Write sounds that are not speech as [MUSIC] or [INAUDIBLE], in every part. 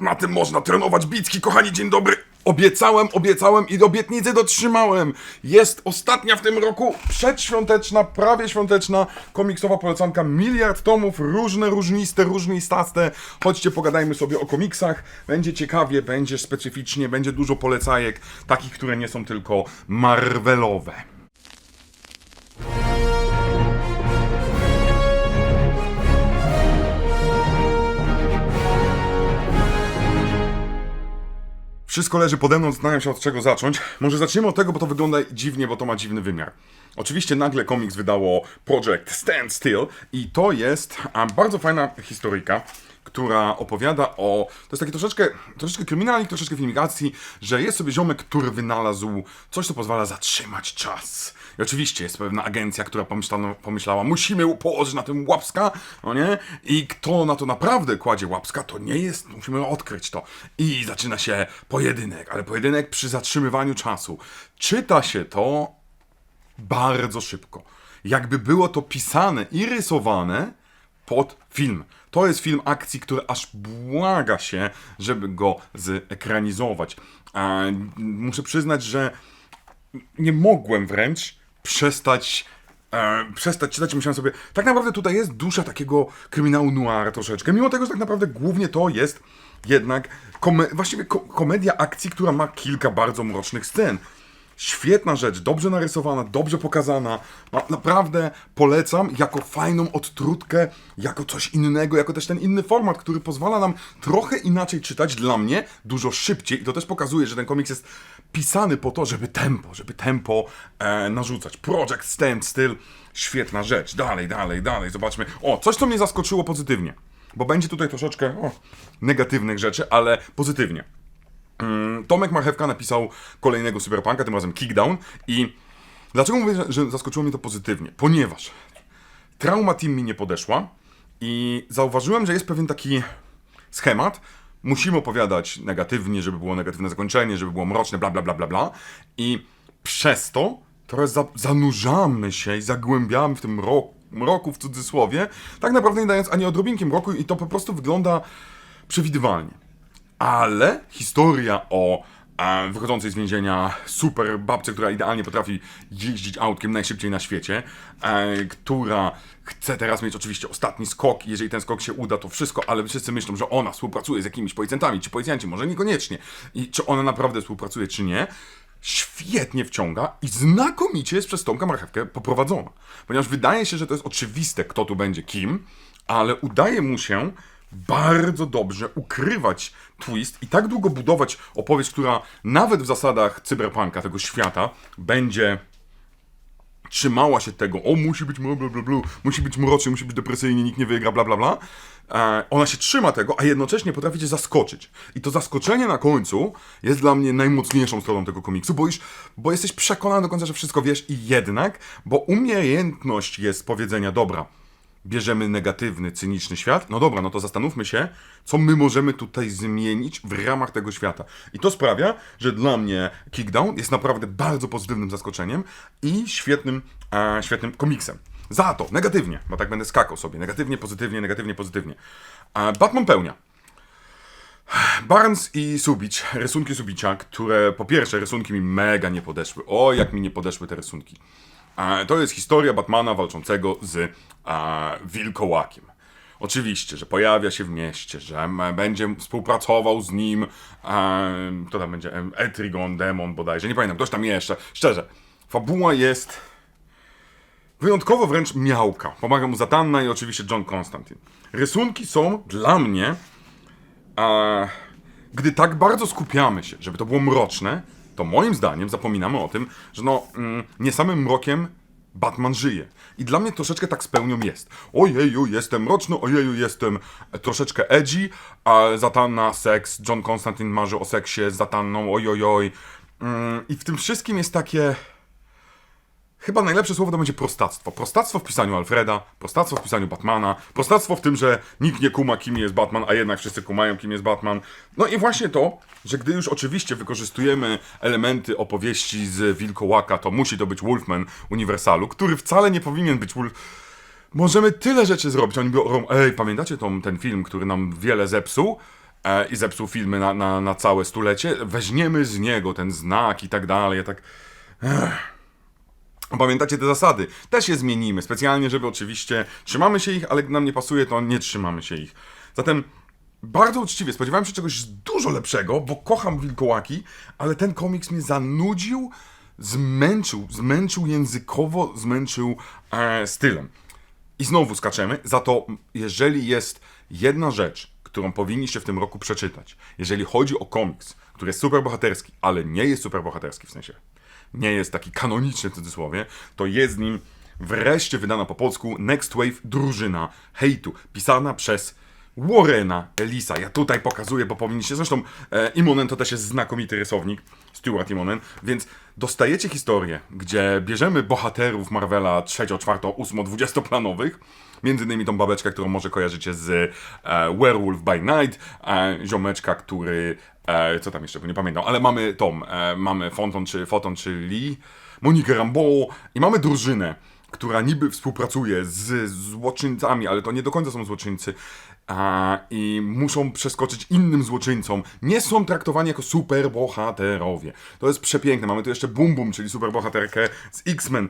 Na tym można trenować bitki, kochani, dzień dobry. Obiecałem, obiecałem i obietnicy dotrzymałem. Jest ostatnia w tym roku przedświąteczna, prawie świąteczna komiksowa polecanka. Miliard tomów, różne, różniste, różnistaste. Chodźcie, pogadajmy sobie o komiksach. Będzie ciekawie, będzie specyficznie, będzie dużo polecajek, takich, które nie są tylko Marvelowe. Wszystko leży pode mną, zastanawiam się od czego zacząć. Może zaczniemy od tego, bo to wygląda dziwnie, bo to ma dziwny wymiar. Oczywiście nagle komiks wydało Project Stand Still i to jest bardzo fajna historyjka, która opowiada o... To jest taki troszeczkę, troszeczkę kryminalnik, troszeczkę filmikacji, że jest sobie ziomek, który wynalazł coś, co pozwala zatrzymać czas. Oczywiście jest pewna agencja, która pomyślano, pomyślała, musimy położyć na tym łapska, no nie? I kto na to naprawdę kładzie łapska, to nie jest, musimy odkryć to. I zaczyna się pojedynek, ale pojedynek przy zatrzymywaniu czasu. Czyta się to bardzo szybko. Jakby było to pisane i rysowane pod film. To jest film akcji, który aż błaga się, żeby go zekranizować. A, muszę przyznać, że nie mogłem wręcz przestać. E, przestać czytać myślałem sobie, tak naprawdę tutaj jest dusza takiego kryminału noir troszeczkę, mimo tego, że tak naprawdę głównie to jest jednak kome- właściwie ko- komedia akcji, która ma kilka bardzo mrocznych scen. Świetna rzecz, dobrze narysowana, dobrze pokazana. No, naprawdę polecam jako fajną odtrutkę, jako coś innego, jako też ten inny format, który pozwala nam trochę inaczej czytać dla mnie, dużo szybciej. I to też pokazuje, że ten komiks jest pisany po to, żeby tempo, żeby tempo e, narzucać. Project Stand Still, świetna rzecz. Dalej, dalej, dalej, zobaczmy. O, coś, co mnie zaskoczyło pozytywnie. Bo będzie tutaj troszeczkę o, negatywnych rzeczy, ale pozytywnie. Mm, Tomek Marchewka napisał kolejnego Cyberpunka, tym razem Kickdown i dlaczego mówię, że, zaskoczyło mnie to pozytywnie? Ponieważ Trauma Team mi nie podeszła i zauważyłem, że jest pewien taki schemat, musimy opowiadać negatywnie, żeby było negatywne zakończenie, żeby było mroczne, bla bla bla bla bla. I przez to trochę za, zanurzamy się i zagłębiamy w tym mroku, mroku w cudzysłowie, tak naprawdę nie dając ani odrobinki mroku i to po prostu wygląda przewidywalnie ale historia o e, wychodzącej z więzienia super babce, która idealnie potrafi jeździć autkiem najszybciej na świecie, e, która chce teraz mieć oczywiście ostatni skok i jeżeli ten skok się uda, to wszystko, ale wszyscy myślą, że ona współpracuje z jakimiś policjantami, czy policjanci, może niekoniecznie. I czy ona naprawdę współpracuje, czy nie, świetnie wciąga i znakomicie jest przez Tomka Marchewkę poprowadzona. Ponieważ wydaje się, że to jest oczywiste, kto tu będzie kim, ale udaje mu się bardzo dobrze ukrywać twist i tak długo budować opowieść, która nawet w zasadach cyberpunka, tego świata, będzie trzymała się tego, o musi być bla bla bla, bla musi być mrocznie, musi być depresyjnie, nikt nie wygra, bla bla bla. E, ona się trzyma tego, a jednocześnie potrafi cię zaskoczyć. I to zaskoczenie na końcu jest dla mnie najmocniejszą stroną tego komiksu, bo już, bo jesteś przekonany do końca, że wszystko wiesz i jednak, bo umiejętność jest powiedzenia, dobra, bierzemy negatywny, cyniczny świat, no dobra, no to zastanówmy się, co my możemy tutaj zmienić w ramach tego świata. I to sprawia, że dla mnie Kickdown jest naprawdę bardzo pozytywnym zaskoczeniem i świetnym, e, świetnym komiksem. Za to, negatywnie, bo tak będę skakał sobie, negatywnie, pozytywnie, negatywnie, pozytywnie. E, Batman pełnia. Barnes i Subic, rysunki Subicia, które po pierwsze rysunki mi mega nie podeszły. O, jak mi nie podeszły te rysunki. To jest historia Batmana walczącego z wilkołakiem. Oczywiście, że pojawia się w mieście, że będzie współpracował z nim, to tam będzie Etrigon, Demon bodajże, nie pamiętam, ktoś tam jeszcze. Szczerze, fabuła jest wyjątkowo wręcz miałka. Pomaga mu Zatanna i oczywiście John Constantine. Rysunki są dla mnie gdy tak bardzo skupiamy się, żeby to było mroczne, to moim zdaniem zapominamy o tym, że no, mm, nie samym mrokiem Batman żyje. I dla mnie troszeczkę tak z pełnią jest. Ojeju, jestem mroczny, ojeju, jestem troszeczkę edgy, a Zatanna, seks, John Constantine marzy o seksie z Zatanną, ojojoj. Mm, I w tym wszystkim jest takie... Chyba najlepsze słowo to będzie prostactwo. Prostactwo w pisaniu Alfreda, prostactwo w pisaniu Batmana, prostactwo w tym, że nikt nie kuma, kim jest Batman, a jednak wszyscy kumają, kim jest Batman. No i właśnie to, że gdy już oczywiście wykorzystujemy elementy opowieści z Wilkołaka, to musi to być Wolfman Uniwersalu, który wcale nie powinien być Wolf... Możemy tyle rzeczy zrobić. Oni biorą, ej, pamiętacie tą, ten film, który nam wiele zepsuł? e, i zepsuł filmy na, na, na całe stulecie, weźmiemy z niego ten znak i tak dalej. Ja tak. Pamiętacie te zasady? Też je zmienimy, specjalnie, żeby oczywiście trzymamy się ich, ale gdy nam nie pasuje, to nie trzymamy się ich. Zatem bardzo uczciwie spodziewałem się czegoś dużo lepszego, bo kocham wilkołaki, ale ten komiks mnie zanudził, zmęczył, zmęczył językowo, zmęczył e, stylem. I znowu skaczemy, za to jeżeli jest jedna rzecz, którą powinniście w tym roku przeczytać, jeżeli chodzi o komiks, który jest superbohaterski, ale nie jest superbohaterski w sensie, nie jest taki kanoniczny w cudzysłowie, to jest nim wreszcie wydana po polsku Next Wave Drużyna Hejtu, pisana przez Warrena Elisa. Ja tutaj pokazuję, bo powinniście, zresztą e, Imonen to też jest znakomity rysownik, Stuart Imonen, więc dostajecie historię, gdzie bierzemy bohaterów Marvela trzecio, czwarto, ósmo, dwudziestoplanowych, Między innymi tą babeczkę, którą może kojarzycie z e, Werewolf by Night, e, ziomeczka, który, e, co tam jeszcze, bo nie pamiętam, ale mamy Tom, e, mamy Fonton czy Foton czy Lee, Monikę Rambeau i mamy drużynę, która niby współpracuje z złoczyńcami, ale to nie do końca są złoczyńcy a, i muszą przeskoczyć innym złoczyńcom. Nie są traktowani jako superbohaterowie. To jest przepiękne. Mamy tu jeszcze Bum Bum, czyli superbohaterkę z X-Men.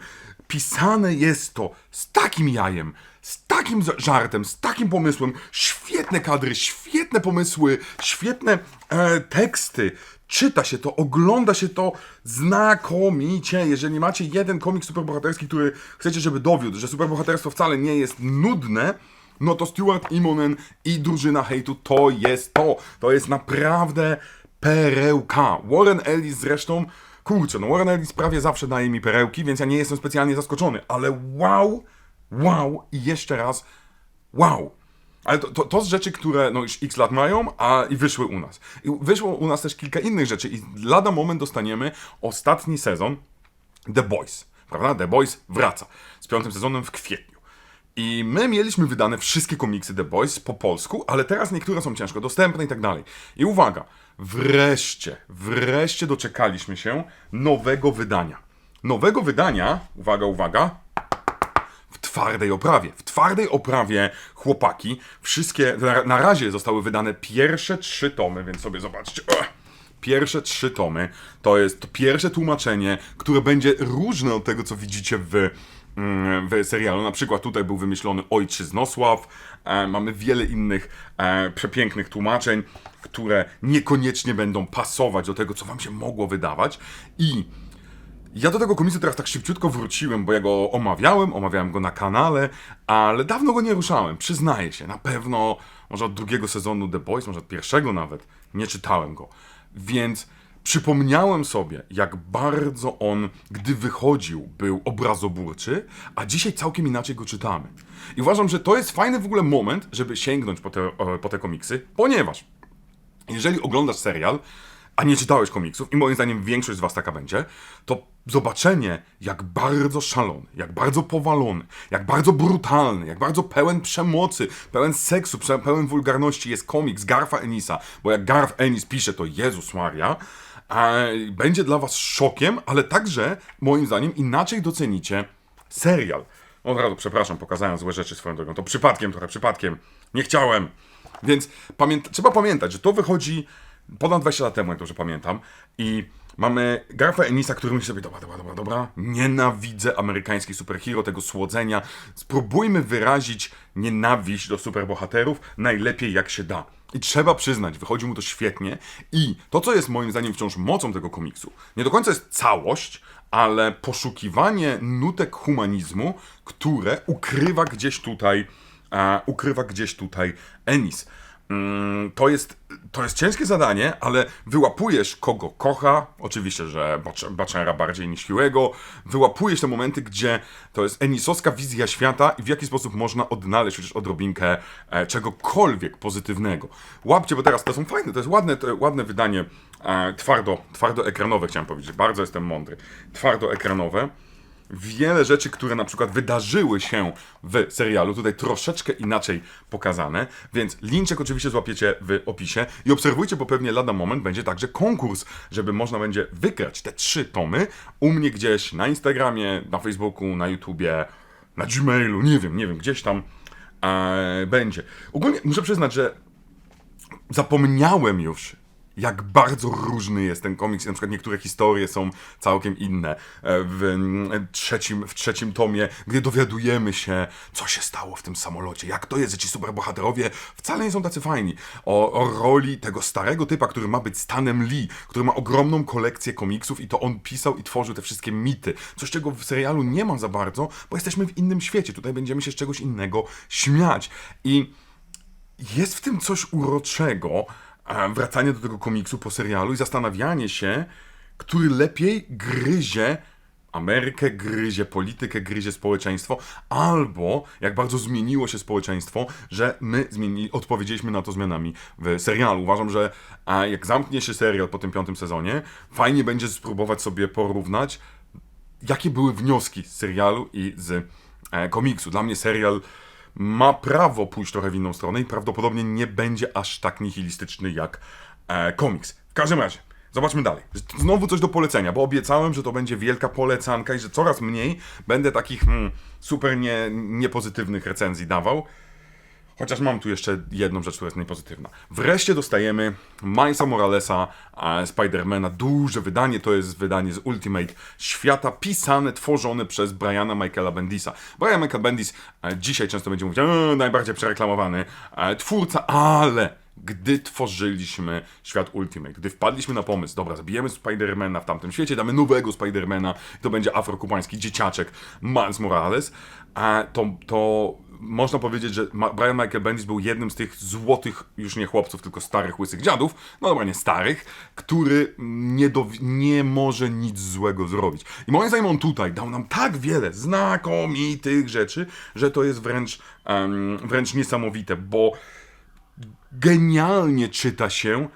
Pisane jest to z takim jajem, z takim żartem, z takim pomysłem. Świetne kadry, świetne pomysły, świetne e, teksty. Czyta się to, ogląda się to znakomicie. Jeżeli macie jeden komik superbohaterski, który chcecie, żeby dowiódł, że superbohaterstwo wcale nie jest nudne, no to Stuart Immonen i drużyna hejtu to jest to. To jest naprawdę perełka. Warren Ellis zresztą, kurczę, no Warren Ellis prawie zawsze daje mi perełki, więc ja nie jestem specjalnie zaskoczony, ale wow, wow i jeszcze raz wow. Ale to, to, to z rzeczy, które no już x lat mają, a i wyszły u nas. I wyszło u nas też kilka innych rzeczy i lada moment dostaniemy ostatni sezon The Boys, prawda? The Boys wraca z piątym sezonem w kwietniu. I my mieliśmy wydane wszystkie komiksy The Boys po polsku, ale teraz niektóre są ciężko dostępne i tak dalej. I uwaga, wreszcie, wreszcie doczekaliśmy się nowego wydania. Nowego wydania, uwaga, uwaga, twardej oprawie. W twardej oprawie chłopaki, wszystkie, na, na razie zostały wydane pierwsze trzy tomy, więc sobie zobaczcie. Ugh. Pierwsze trzy tomy to jest to pierwsze tłumaczenie, które będzie różne od tego, co widzicie w, mm, w serialu. Na przykład tutaj był wymyślony Ojczyznosław, e, mamy wiele innych e, przepięknych tłumaczeń, które niekoniecznie będą pasować do tego, co wam się mogło wydawać i ja do tego komiksu teraz tak szybciutko wróciłem, bo ja go omawiałem, omawiałem go na kanale, ale dawno go nie ruszałem, przyznaję się. Na pewno, może od drugiego sezonu The Boys, może od pierwszego nawet, nie czytałem go. Więc przypomniałem sobie, jak bardzo on, gdy wychodził, był obrazoburczy, a dzisiaj całkiem inaczej go czytamy. I uważam, że to jest fajny w ogóle moment, żeby sięgnąć po te, e, po te komiksy, ponieważ jeżeli oglądasz serial, a nie czytałeś komiksów, i moim zdaniem większość z was taka będzie, to zobaczenie, jak bardzo szalony, jak bardzo powalony, jak bardzo brutalny, jak bardzo pełen przemocy, pełen seksu, pełen wulgarności jest komiks Garfa Enisa, bo jak Garf Ennis pisze, to Jezus Maria, będzie dla was szokiem, ale także, moim zdaniem, inaczej docenicie serial. Od razu, przepraszam, pokazałem złe rzeczy swoją drogą. To przypadkiem trochę, przypadkiem. Nie chciałem. Więc pamięta, trzeba pamiętać, że to wychodzi ponad 20 lat temu, jak dobrze pamiętam. I mamy Garfa Enisa, który myśli sobie, dobra, dobra, dobra, dobra, nienawidzę amerykańskich superhero, tego słodzenia. Spróbujmy wyrazić nienawiść do superbohaterów najlepiej jak się da. I trzeba przyznać, wychodzi mu to świetnie. I to, co jest moim zdaniem wciąż mocą tego komiksu, nie do końca jest całość, ale poszukiwanie nutek humanizmu, które ukrywa gdzieś tutaj, e, ukrywa gdzieś tutaj Ennis. Mm, to jest, to jest ciężkie zadanie, ale wyłapujesz kogo kocha, oczywiście, że Bac- Baczera bardziej niż Hughego, wyłapujesz te momenty, gdzie to jest enisowska wizja świata i w jaki sposób można odnaleźć chociaż odrobinkę e, czegokolwiek pozytywnego. Łapcie, bo teraz to są fajne, to jest ładne, to, ładne wydanie, e, twardo, twardo ekranowe chciałem powiedzieć, bardzo jestem mądry, twardo ekranowe wiele rzeczy, które na przykład wydarzyły się w serialu, tutaj troszeczkę inaczej pokazane, więc linczek oczywiście złapiecie w opisie i obserwujcie, bo pewnie lada moment będzie także konkurs, żeby można będzie wygrać te trzy tomy u mnie gdzieś na Instagramie, na Facebooku, na YouTubie, na Gmailu, nie wiem, nie wiem, gdzieś tam e, będzie. Ogólnie muszę przyznać, że zapomniałem już, jak bardzo różny jest ten komiks. Na przykład niektóre historie są całkiem inne. E, W mm, trzecim, w trzecim tomie, gdy dowiadujemy się, co się stało w tym samolocie, jak to jest, że ci superbohaterowie wcale nie są tacy fajni. O, o roli tego starego typa, który ma być Stanem Lee, który ma ogromną kolekcję komiksów i to on pisał i tworzył te wszystkie mity. Coś, czego w serialu nie ma za bardzo, bo jesteśmy w innym świecie. Tutaj będziemy się z czegoś innego śmiać. I jest w tym coś uroczego, wracanie do tego komiksu po serialu i zastanawianie się, który lepiej gryzie Amerykę, gryzie politykę, gryzie społeczeństwo, albo jak bardzo zmieniło się społeczeństwo, że my zmieni, odpowiedzieliśmy na to zmianami w serialu. Uważam, że a jak zamknie się serial po tym piątym sezonie, fajnie będzie spróbować sobie porównać, jakie były wnioski z serialu i z e, komiksu. Dla mnie serial ma prawo pójść trochę w inną stronę i prawdopodobnie nie będzie aż tak nihilistyczny jak e, komiks. W każdym razie, zobaczmy dalej. Znowu coś do polecenia, bo obiecałem, że to będzie wielka polecanka i że coraz mniej będę takich hmm, super nie, niepozytywnych recenzji dawał. Chociaż mam tu jeszcze jedną rzecz, która jest niepozytywna. Wreszcie dostajemy Milesa Moralesa, Spidermana. Duże wydanie, to jest wydanie z Ultimate Świata, pisane, tworzone przez Briana Michaela Bendisa. Brian Michael Bendis e, dzisiaj często będzie mówić, e, najbardziej przereklamowany e, twórca, ale gdy tworzyliśmy świat Ultimate, gdy wpadliśmy na pomysł, dobra, zabijemy Spidermana w tamtym świecie, damy nowego Spidermana, to będzie afrokubański dzieciaczek Miles Morales, to, to można powiedzieć, że Brian Michael Bendis był jednym z tych złotych, już nie chłopców, tylko starych, łysych dziadów, no dobra, nie starych, który nie, nie może nic złego zrobić. I moim zdaniem on tutaj dał nam tak wiele znakomitych rzeczy, że to jest wręcz, em, wręcz niesamowite, bo genialnie czyta się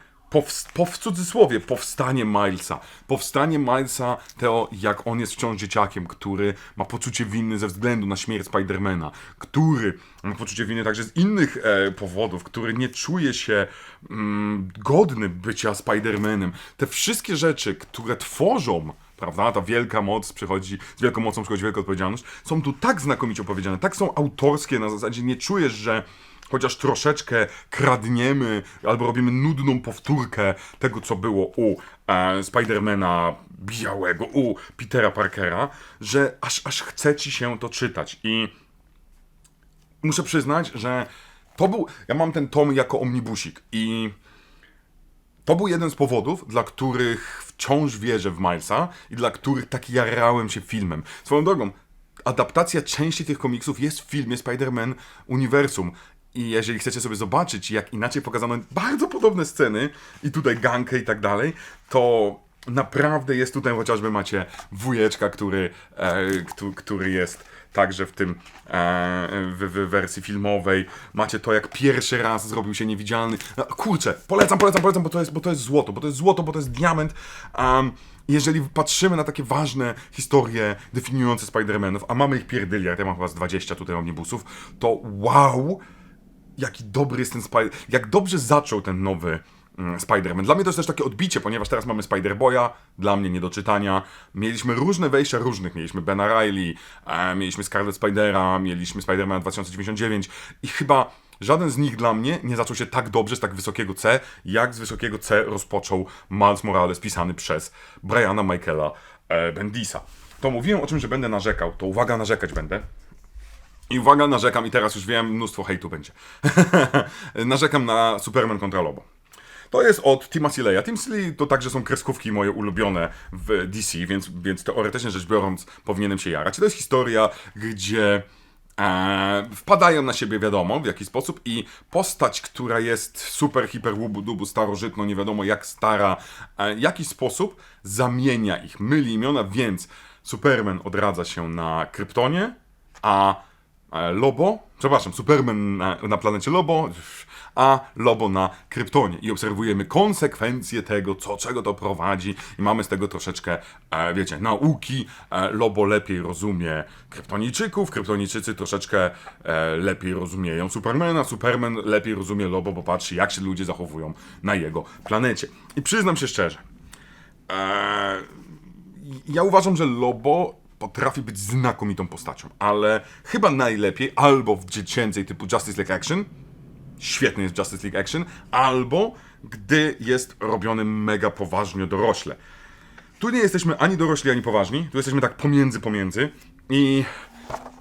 po, w cudzysłowie powstanie Milesa. Powstanie Milesa, to jak on jest wciąż dzieciakiem, który ma poczucie winy ze względu na śmierć Spidermana, który ma poczucie winy także z innych e, powodów, który nie czuje się mm, godny bycia Spidermanem. Te wszystkie rzeczy, które tworzą prawda? Ta wielka moc przychodzi, z wielką mocą przychodzi wielka odpowiedzialność. Są tu tak znakomicie opowiedziane, tak są autorskie na zasadzie, nie czujesz, że chociaż troszeczkę kradniemy albo robimy nudną powtórkę tego, co było u e, Spidermana białego, u Petera Parkera, że aż, aż chce ci się to czytać. I muszę przyznać, że to był. Ja mam ten tom jako omnibusik i to był jeden z powodów, dla których wciąż wierzę w Milesa i dla których tak jarałem się filmem. Swoją drogą, adaptacja części tych komiksów jest w filmie Spider-Man Uniwersum. I jeżeli chcecie sobie zobaczyć, jak inaczej pokazano bardzo podobne sceny, i tutaj gankę i tak dalej, to naprawdę jest tutaj chociażby macie wujeczka, który, e, któ- który jest także w tym e, w, w wersji filmowej. Macie to, jak pierwszy raz zrobił się niewidzialny. No, kurczę, polecam, polecam, polecam, bo to jest, bo to jest złoto, bo to jest złoto, bo to jest diament. Um, jeżeli patrzymy na takie ważne historie definiujące Spider-Manów, a mamy ich pierdyliard, ja mam chyba z 20 tutaj omnibusów, to wow, jaki dobry jest ten Spider... Jak dobrze zaczął ten nowy mm, Spider-Man. Dla mnie to jest też takie odbicie, ponieważ teraz mamy Spider-Boya, dla mnie nie do czytania. Mieliśmy różne wejścia różnych. Mieliśmy Bena Riley, e, mieliśmy Scarlet Spidera, mieliśmy Spider-Man 2099 i chyba żaden z nich dla mnie nie zaczął się tak dobrze z tak wysokiego C, jak z wysokiego C rozpoczął Miles Morales pisany przez Briana Michaela e, Bendisa. To mówiłem o czym, że będę narzekał, to uwaga, narzekać będę. I uwaga, narzekam i teraz już wiem, mnóstwo hejtu będzie. [LAUGHS] narzekam na Superman kontra Lobo. To jest od Tima Sileya. Tim Siley to także są kreskówki moje ulubione w DC, więc, więc teoretycznie rzecz biorąc powinienem się jarać. To jest historia, gdzie e, wpadają na siebie wiadomo w jaki sposób i postać, która jest super, hiper, łubu, dubu, starożytno, nie wiadomo jak stara, e, w jaki sposób zamienia ich, myli imiona, więc Superman odradza się na Kryptonie, a Lobo, przepraszam, Superman na, na planecie Lobo, a Lobo na Kryptonie. I obserwujemy konsekwencje tego, co, czego to prowadzi i mamy z tego troszeczkę, e, wiecie, nauki. E, Lobo lepiej rozumie Kryptonijczyków, Kryptonijczycy troszeczkę e, lepiej rozumieją Supermana, Superman lepiej rozumie Lobo, bo patrzy, jak się ludzie zachowują na jego planecie. I przyznam się szczerze, e, ja uważam, że Lobo potrafi być znakomitą postacią, ale chyba najlepiej albo w dziecięcej typu Justice League Action, świetny jest Justice League Action, albo gdy jest robiony mega poważnie dorośle. Tu nie jesteśmy ani dorośli, ani poważni, tu jesteśmy tak pomiędzy, pomiędzy i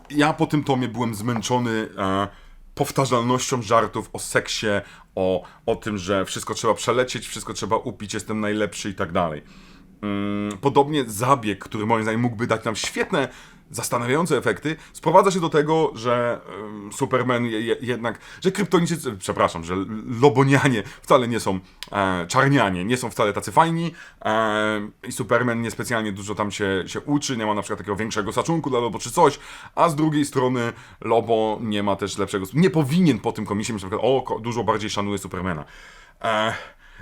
ja po tym tomie byłem zmęczony e, powtarzalnością żartów o seksie, o, o tym, że wszystko trzeba przelecieć, wszystko trzeba upić, jestem najlepszy i tak dalej. Mm, Podobnie zabieg, który moim zdaniem mógłby dać nam świetne, zastanawiające efekty, sprowadza się do tego, że Superman je, je, jednak, że kryptoniczycy, przepraszam, że lobonianie wcale nie są e, czarnianie, nie są wcale tacy fajni e, i Superman niespecjalnie dużo tam się, się uczy, nie ma na przykład takiego większego szacunku dla Lobo czy coś, a z drugiej strony Lobo nie ma też lepszego, nie powinien po tym komisji mieć na przykład, o, dużo bardziej szanuje Supermana. E,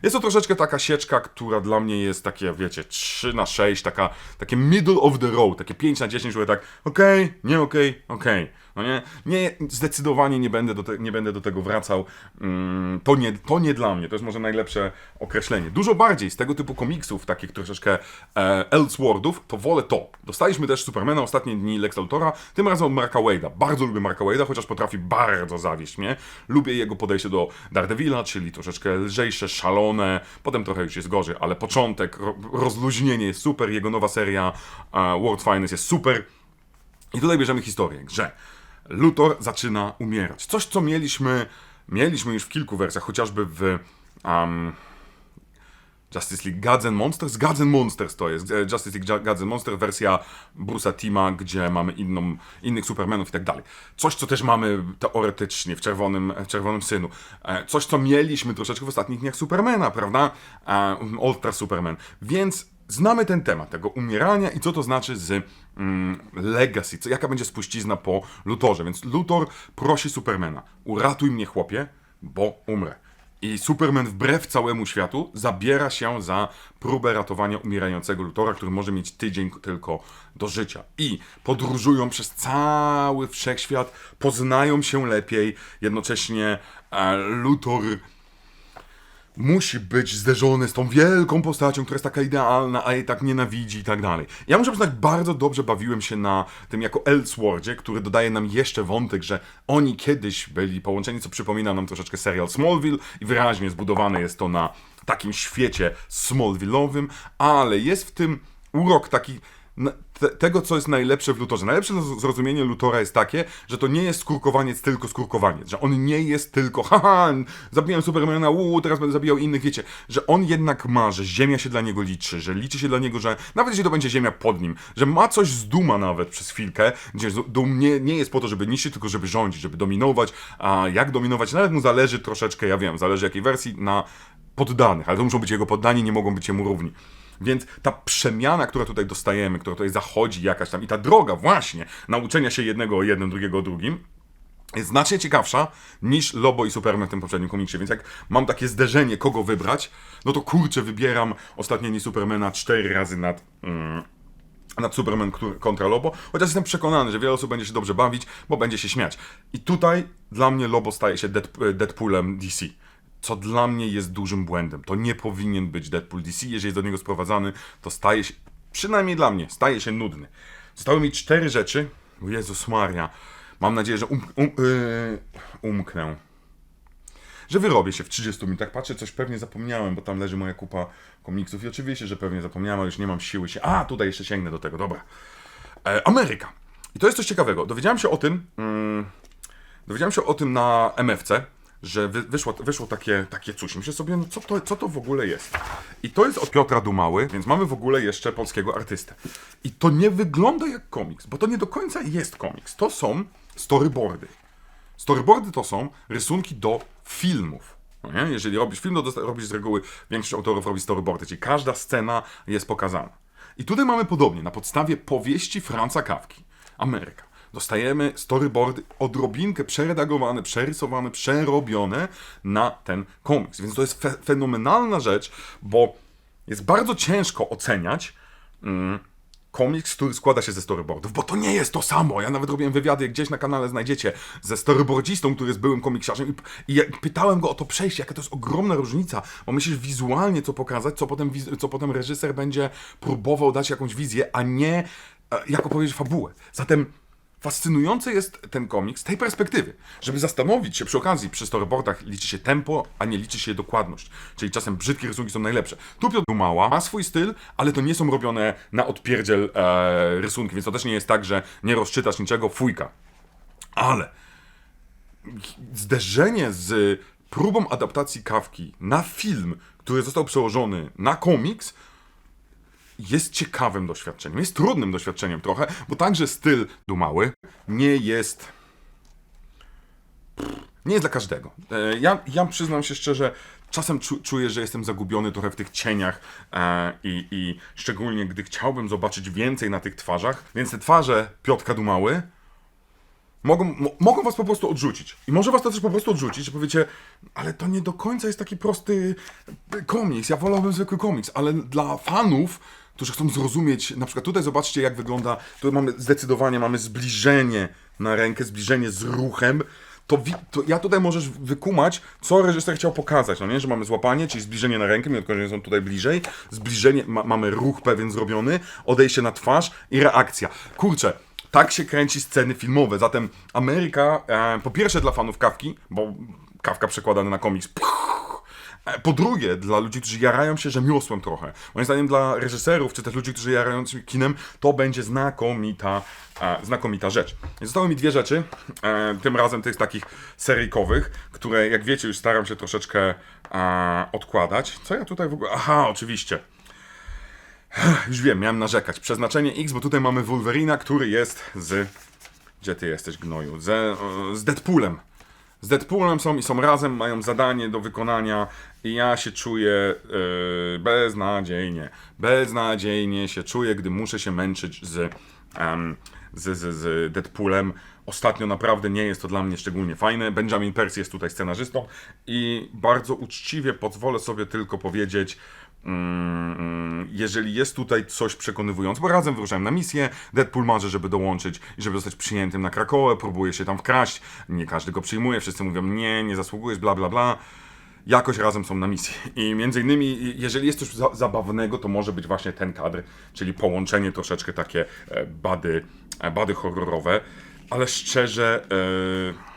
jest to troszeczkę taka sieczka, która dla mnie jest takie, wiecie, 3 na 6, taka, takie middle of the road, takie 5 na 10, które tak, okej, nie okej, okej. No nie, nie, zdecydowanie nie będę do, te, nie będę do tego wracał. Mm, to, nie, to nie dla mnie, to jest może najlepsze określenie. Dużo bardziej z tego typu komiksów, takich troszeczkę e, Elseworldów, to wolę to. Dostaliśmy też Supermana ostatnie dni Lex Luthora, tym razem od Marka Wade'a. Bardzo lubię Marka Wade'a, chociaż potrafi bardzo zawieść mnie. Lubię jego podejście do Daredevila, czyli troszeczkę lżejsze, szalone, potem trochę już jest gorzej, ale początek, ro, rozluźnienie jest super, jego nowa seria e, World Finest jest super. I tutaj bierzemy historię, że Luthor zaczyna umierać. Coś, co mieliśmy, mieliśmy już w kilku wersjach, chociażby w um, Justice League Gods and Monsters. Gods and Monsters to jest. e, Justice League Gods and Monsters, wersja Bruce'a Tima, gdzie mamy inną, innych Supermanów i tak dalej. Coś, co też mamy teoretycznie w Czerwonym, w czerwonym Synu. E, Coś, co mieliśmy troszeczkę w ostatnich dniach Supermana, prawda? E, Ultra Superman. Więc znamy ten temat, tego umierania i co to znaczy z mm, legacy, co, jaka będzie spuścizna po Lutorze. Więc Lutor prosi Supermana, uratuj mnie chłopie, bo umrę. I Superman wbrew całemu światu zabiera się za próbę ratowania umierającego Lutora, który może mieć tydzień tylko do życia. I podróżują przez cały wszechświat, poznają się lepiej, jednocześnie e, Luthor musi być zderzony z tą wielką postacią, która jest taka idealna, a jej tak nienawidzi i tak dalej. Ja muszę przyznać, bardzo dobrze bawiłem się na tym jako Elseworldzie, który dodaje nam jeszcze wątek, że oni kiedyś byli połączeni, co przypomina nam troszeczkę serial Smallville i wyraźnie zbudowane jest to na takim świecie Smallville'owym, ale jest w tym urok taki tego, co jest najlepsze w Lutorze. Najlepsze zrozumienie Lutora jest takie, że to nie jest skurkowaniec, tylko skurkowaniec. Że on nie jest tylko, [LAUGHS] haha, zabiłem Supermana, uuu, teraz będę zabijał innych, wiecie. Że on jednak ma, że ziemia się dla niego liczy, że liczy się dla niego, że nawet jeśli to będzie ziemia pod nim, że ma coś z duma nawet przez chwilkę, gdzie dum nie, nie jest po to, żeby niszczyć, tylko żeby rządzić, żeby dominować. A jak dominować? Nawet mu zależy troszeczkę, ja wiem, zależy jakiej wersji, na poddanych, ale to muszą być jego poddani, nie mogą być jemu równi. Więc ta przemiana, która tutaj dostajemy, która tutaj zachodzi jakaś tam i ta droga właśnie nauczenia się jednego o jednym, drugiego o drugim, jest znacznie ciekawsza niż Lobo i Superman w tym poprzednim komiksie. Więc jak mam takie zderzenie, kogo wybrać, no to kurczę, wybieram ostatnie dni Supermana cztery razy nad. Mm, nad Superman kontra Lobo, chociaż jestem przekonany, że wiele osób będzie się dobrze bawić, bo będzie się śmiać. I tutaj dla mnie Lobo staje się Dead- Deadpoolem DC. Co dla mnie jest dużym błędem. To nie powinien być Deadpool DC. Jeżeli jest do niego sprowadzany, to staje się, przynajmniej dla mnie, staje się nudny. Zostały mi cztery rzeczy. Jezus Maria. Mam nadzieję, że um, um, yy, umknę. Że wyrobię się w 30 minutach. Patrzę, coś pewnie zapomniałem, bo tam leży moja kupa komiksów i oczywiście, że pewnie zapomniałem, już nie mam siły się... A, tutaj jeszcze sięgnę do tego, dobra. E, Ameryka. I to jest coś ciekawego. Dowiedziałem się o tym... Mm, dowiedziałem się o tym na MFC, że wy, wyszło, wyszło takie, takie coś. Myślę sobie, no co to, co to w ogóle jest? I to jest od Piotra Dumały, więc mamy w ogóle jeszcze polskiego artystę. I to nie wygląda jak komiks, bo to nie do końca jest komiks. To są storyboardy. Storyboardy to są rysunki do filmów. No nie? Jeżeli robisz film, to robisz z reguły, większość autorów robi storyboardy, czyli każda scena jest pokazana. I tutaj mamy podobnie, na podstawie powieści Franza Kawki, Ameryka. Dostajemy storyboardy odrobinkę przeredagowane, przerysowane, przerobione na ten komiks. Więc to jest fe- fenomenalna rzecz, bo jest bardzo ciężko oceniać mm, komiks, który składa się ze storyboardów, bo to nie jest to samo. Ja nawet robiłem wywiady, gdzieś na kanale znajdziecie, ze storyboardzistą, który jest byłym komiksiarzem i, i pytałem go o to przejście, jaka to jest ogromna różnica, bo myślisz wizualnie co pokazać, co potem, co potem reżyser będzie próbował dać jakąś wizję, a nie e, jak opowiedzieć fabułę. Zatem fascynujący jest ten komiks z tej perspektywy, żeby zastanowić się przy okazji, przy storyboardach liczy się tempo, a nie liczy się dokładność. Czyli czasem brzydkie rysunki są najlepsze. Tu Piotr Dumała ma swój styl, ale to nie są robione na odpierdziel e, rysunki, więc to też nie jest tak, że nie rozczytasz niczego, fujka. Ale zderzenie z próbą adaptacji kawki na film, który został przełożony na komiks, jest ciekawym doświadczeniem. Jest trudnym doświadczeniem trochę, bo także styl Dumały nie jest. Nie jest dla każdego. E, Ja, ja przyznam się szczerze, czasem czu, czuję, że jestem zagubiony trochę w tych cieniach e, i, i szczególnie gdy chciałbym zobaczyć więcej na tych twarzach. Więc te twarze Piotka Dumały mogą, mo, mogą was po prostu odrzucić. I może was to też po prostu odrzucić, że powiecie, ale to nie do końca jest taki prosty komiks, ja wolałbym zwykły komiks, ale dla fanów, którzy chcą zrozumieć, na przykład tutaj zobaczcie jak wygląda, tu mamy zdecydowanie, mamy zbliżenie na rękę, zbliżenie z ruchem, to, wi- to ja tutaj możesz wykumać, co reżyser chciał pokazać, no nie, że mamy złapanie, czyli zbliżenie na rękę, mimo że są tutaj bliżej, zbliżenie, ma, mamy ruch pewien zrobiony, odejście na twarz i reakcja. Kurczę, tak się kręci sceny filmowe. Zatem Ameryka, e, po pierwsze dla fanów kawki, bo kawka przekładana na komiks. Puch, po drugie, dla ludzi, którzy jarają się rzemiosłem trochę. Moim zdaniem dla reżyserów, czy też ludzi, którzy jarają się kinem, to będzie znakomita, e, znakomita rzecz. Zostały mi dwie rzeczy, e, tym razem tych takich seryjkowych, które jak wiecie już staram się troszeczkę e, odkładać. Co ja tutaj w ogóle... Aha, oczywiście. Już wiem, miałem narzekać. Przeznaczenie X, bo tutaj mamy Wolverina, który jest z. Gdzie ty jesteś, gnoju? Z, e, z Deadpoolem. Z Deadpoolem są i są razem, mają zadanie do wykonania i ja się czuję e, beznadziejnie. Beznadziejnie się czuję, gdy muszę się męczyć z, em, z, z, z Deadpoolem. Ostatnio naprawdę nie jest to dla mnie szczególnie fajne. Benjamin Percy jest tutaj scenarzystą i bardzo uczciwie pozwolę sobie tylko powiedzieć, jeżeli jest tutaj coś przekonywujące, bo razem wyruszałem na misję, Deadpool marzy, żeby dołączyć i żeby zostać przyjętym na Krakołę, próbuje się tam wkraść, nie każdy go przyjmuje, wszyscy mówią nie, nie zasługujesz, bla bla bla. Jakoś razem są na misji. I między innymi, jeżeli jest coś za zabawnego, to może być właśnie ten kadr, czyli połączenie troszeczkę takie e, bady, e, bady horrorowe, ale szczerze... E,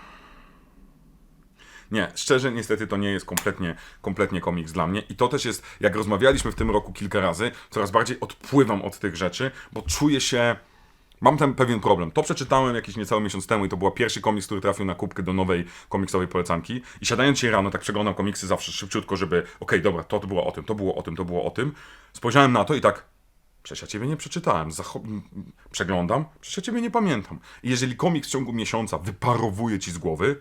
nie, szczerze, niestety to nie jest kompletnie, kompletnie komiks dla mnie. I to też jest, jak rozmawialiśmy w tym roku kilka razy, coraz bardziej odpływam od tych rzeczy, bo czuję się. Mam ten pewien problem. To przeczytałem jakiś niecały miesiąc temu i to był pierwszy komiks, który trafił na kubkę do nowej komiksowej polecanki. I siadając się rano, tak przeglądam komiksy zawsze szybciutko, żeby, okej, dobra, to, było o tym, to było o tym, to było o tym. Spojrzałem na to i tak, Przecież ja ciebie nie przeczytałem. Zacho- przeglądam, przecież ja ciebie nie pamiętam. I jeżeli komiks w ciągu miesiąca wyparowuje ci z głowy,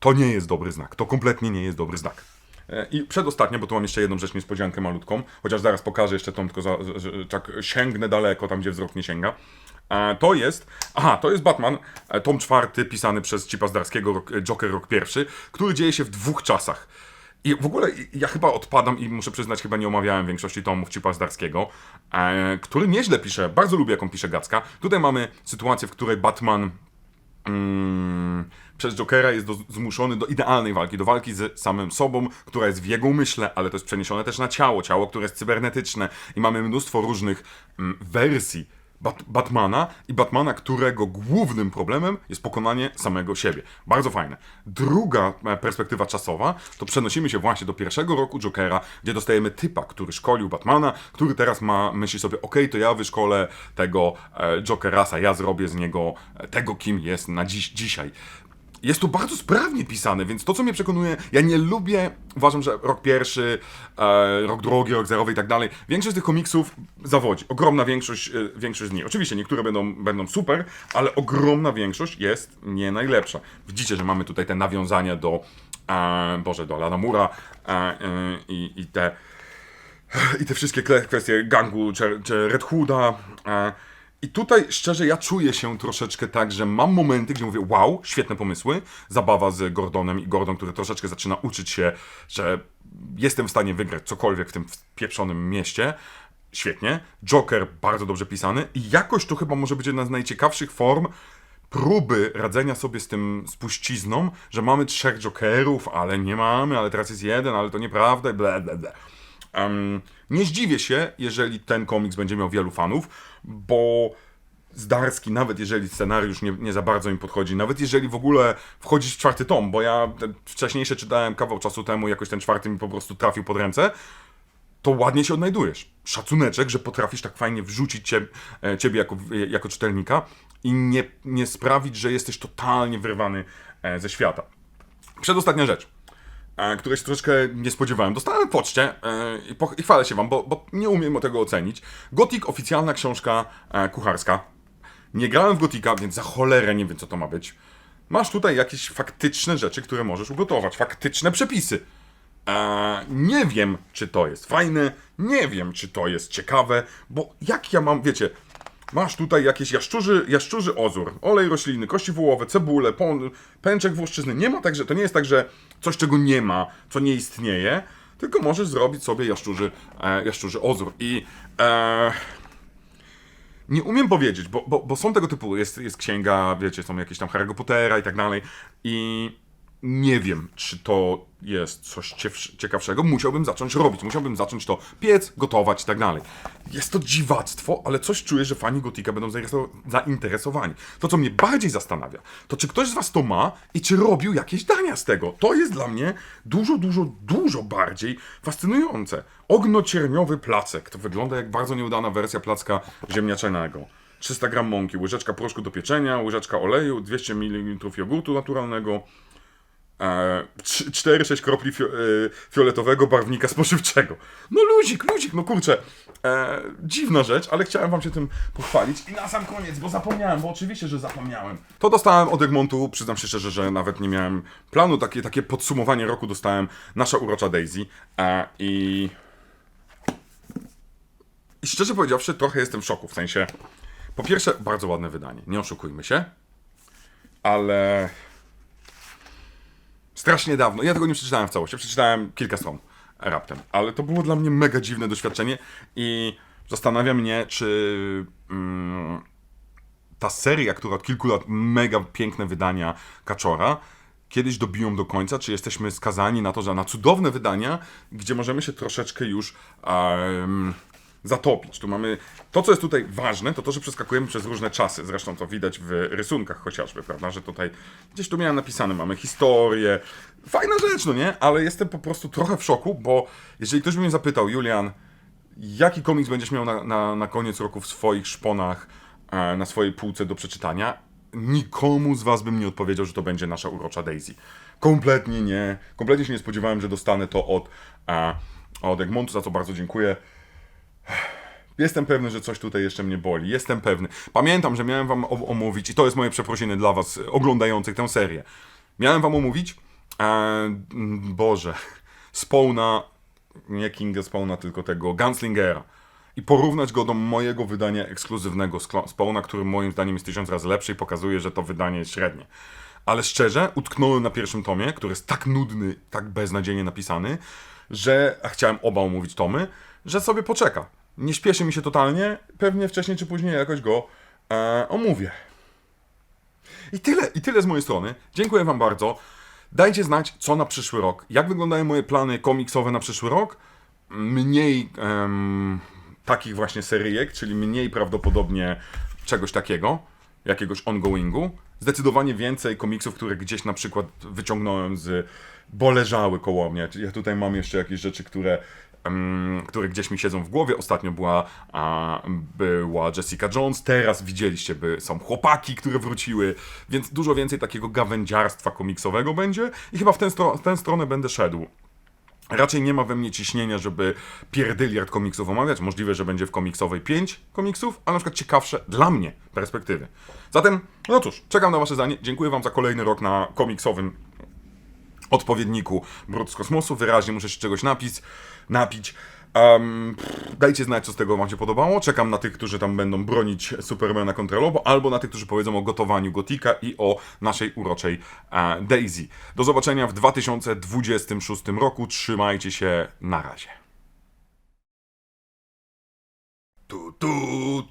to nie jest dobry znak. To kompletnie nie jest dobry znak. E, I przedostatnio, bo tu mam jeszcze jedną rzecz, niespodziankę malutką, chociaż zaraz pokażę jeszcze tą, tylko za, że, tak sięgnę daleko, tam gdzie wzrok nie sięga. E, To jest, aha, to jest Batman, e, tom czwarty, pisany przez Chipa Zdarskiego, Joker rok pierwszy, który dzieje się w dwóch czasach. I w ogóle ja chyba odpadam i muszę przyznać, chyba nie omawiałem większości tomów Chipa Zdarskiego, który nieźle pisze, bardzo lubię jaką pisze Gacka. Tutaj mamy sytuację, w której Batman mm, przez Jokera jest do, zmuszony do idealnej walki, do walki z samym sobą, która jest w jego umyśle, ale to jest przeniesione też na ciało, ciało, które jest cybernetyczne. I mamy mnóstwo różnych mm, wersji Bat Batmana i Batmana, którego głównym problemem jest pokonanie samego siebie. Bardzo fajne. Druga e, perspektywa czasowa to przenosimy się właśnie do pierwszego roku Jokera, gdzie dostajemy typa, który szkolił Batmana, który teraz ma, myśli sobie, ok, to ja wyszkolę tego e, Jokerasa, ja zrobię z niego e, tego, kim jest na dziś, dzisiaj. Jest to bardzo sprawnie pisane, więc to, co mnie przekonuje, ja nie lubię, uważam, że rok pierwszy, e, rok drugi, rok zerowy i tak dalej. Większość z tych komiksów zawodzi. Ogromna większość, e, większość z nich. Oczywiście niektóre będą, będą super, ale ogromna większość jest nie najlepsza. Widzicie, że mamy tutaj te nawiązania do, e, Boże, do Alana Mura e, e, i, i te i te wszystkie kwestie gangu czy, czy Red Hooda. E, I tutaj szczerze ja czuję się troszeczkę tak, że mam momenty, gdzie mówię, wow, świetne pomysły, zabawa z Gordonem i Gordon, który troszeczkę zaczyna uczyć się, że jestem w stanie wygrać cokolwiek w tym pieprzonym mieście. Świetnie. Joker bardzo dobrze pisany i jakoś to chyba może być jedna z najciekawszych form próby radzenia sobie z tym spuścizną, że mamy trzech Jokerów, ale nie mamy, ale teraz jest jeden, ale to nieprawda, i ble, ble, ble. Nie zdziwię się, jeżeli ten komiks będzie miał wielu fanów, bo Zdarski, nawet jeżeli scenariusz nie, nie za bardzo im podchodzi, nawet jeżeli w ogóle wchodzisz w czwarty tom, bo ja wcześniejsze czytałem kawał czasu temu, jakoś ten czwarty mi po prostu trafił pod ręce, to ładnie się odnajdujesz. Szacuneczek, że potrafisz tak fajnie wrzucić cie, e, ciebie jako, jako czytelnika i nie, nie sprawić, że jesteś totalnie wyrwany e, ze świata. Przedostatnia rzecz, e, której się troszeczkę nie spodziewałem. Dostałem w poczcie e, i, po, i chwalę się wam, bo, bo nie umiem tego ocenić. Gothic, oficjalna książka e, kucharska. Nie grałem w Gotika, więc za cholerę nie wiem, co to ma być. Masz tutaj jakieś faktyczne rzeczy, które możesz ugotować. Faktyczne przepisy. Eee, nie wiem, czy to jest fajne, nie wiem, czy to jest ciekawe, bo jak ja mam, wiecie, masz tutaj jakieś jaszczurzy, jaszczurzy ozór, olej rośliny, kości wołowe, cebulę, pą, pęczek włoszczyzny. Nie ma tak, że to nie jest tak, że coś, czego nie ma, co nie istnieje, tylko możesz zrobić sobie jaszczurzy, e, jaszczurzy ozór. I e, nie umiem powiedzieć, bo, bo, bo są tego typu, jest, jest księga, wiecie, są jakieś tam Harry'ego Pottera i tak dalej i nie wiem, czy to jest coś ciekawszego. Musiałbym zacząć robić, musiałbym zacząć to piec, gotować i tak dalej. Jest to dziwactwo, ale coś czuję, że fani Gotika będą zaintereso- zainteresowani. To, co mnie bardziej zastanawia, to czy ktoś z was to ma i czy robił jakieś dania z tego. To jest dla mnie dużo, dużo, dużo bardziej fascynujące. Ognocierniowy placek. To wygląda jak bardzo nieudana wersja placka ziemniaczanego. 300 gram mąki, łyżeczka proszku do pieczenia, łyżeczka oleju, 200 ml jogurtu naturalnego, 4-6 kropli fio, e, fioletowego barwnika spożywczego. No luzik, luzik, no kurczę. E, dziwna rzecz, ale chciałem wam się tym pochwalić. I na sam koniec, bo zapomniałem, bo oczywiście, że zapomniałem. To dostałem od Egmontu, przyznam się szczerze, że nawet nie miałem planu, takie, takie podsumowanie roku dostałem. Nasza urocza Daisy. E, I... I szczerze powiedziawszy, trochę jestem w szoku, w sensie... Po pierwsze, bardzo ładne wydanie, nie oszukujmy się. Ale strasznie dawno. Ja tego nie przeczytałem w całości. Przeczytałem kilka stron raptem, ale to było dla mnie mega dziwne doświadczenie i zastanawia mnie, czy mm, ta seria, która od kilku lat mega piękne wydania Kaczora, kiedyś dobiją do końca, czy jesteśmy skazani na to, że na cudowne wydania, gdzie możemy się troszeczkę już em, zatopić. Tu mamy to, co jest tutaj ważne, to to, że przeskakujemy przez różne czasy. Zresztą to widać w rysunkach chociażby, prawda? Że tutaj gdzieś tu miałem napisane, mamy historię. Fajna rzecz, no nie? Ale jestem po prostu trochę w szoku, bo jeżeli ktoś by mnie zapytał, Julian, jaki komiks będziesz miał na, na, na koniec roku w swoich szponach, e, na swojej półce do przeczytania, nikomu z was bym nie odpowiedział, że to będzie nasza urocza Daisy. Kompletnie nie. Kompletnie się nie spodziewałem, że dostanę to od, e, od Egmontu, za co bardzo dziękuję. Jestem pewny, że coś tutaj jeszcze mnie boli. Jestem pewny. Pamiętam, że miałem wam omówić, i to jest moje przeprosiny dla was e, oglądających tę serię. Miałem wam omówić, e, Boże, Spawna, nie Kinga Spawna, tylko tego Gunslingera. I porównać go do mojego wydania ekskluzywnego Spawna, który moim zdaniem jest tysiąc razy lepszy i pokazuje, że to wydanie jest średnie. Ale szczerze, utknąłem na pierwszym tomie, który jest tak nudny, tak beznadziejnie napisany, że a chciałem oba omówić tomy, że sobie poczeka. Nie śpieszy mi się totalnie, pewnie wcześniej czy później jakoś go e, omówię. I tyle, i tyle z mojej strony. Dziękuję Wam bardzo. Dajcie znać, co na przyszły rok. Jak wyglądają moje plany komiksowe na przyszły rok? Mniej em, takich właśnie seryjek, czyli mniej prawdopodobnie czegoś takiego, jakiegoś ongoingu. Zdecydowanie więcej komiksów, które gdzieś na przykład wyciągnąłem z, bo leżały koło mnie. Ja tutaj mam jeszcze jakieś rzeczy, które, które gdzieś mi siedzą w głowie. Ostatnio była, a, była Jessica Jones, teraz widzieliście, by są chłopaki, które wróciły, więc dużo więcej takiego gawędziarstwa komiksowego będzie i chyba w tę, tę stronę będę szedł. Raczej nie ma we mnie ciśnienia, żeby pierdyliard komiksów omawiać. Możliwe, że będzie w komiksowej 5 komiksów, ale na przykład ciekawsze dla mnie perspektywy. Zatem, no cóż, czekam na Wasze zdanie. Dziękuję Wam za kolejny rok na komiksowym odpowiedniku Brud z kosmosu. Wyraźnie muszę się czegoś napić. napić. Em, pff, dajcie znać, co z tego Wam się podobało. Czekam na tych, którzy tam będą bronić Supermana kontra Lobo, albo na tych, którzy powiedzą o gotowaniu Gotika i o naszej uroczej e, Daisy. Do zobaczenia w 2026 roku. Trzymajcie się. Na razie. Tu, tu,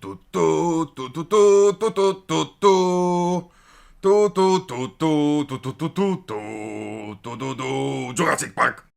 tu, tu, tu, tu, tu, tu, tu, tu. Tu, tu, tu, tu, tu, tu, tu, tu, tu, tu, tu, tu. Jurassic Park.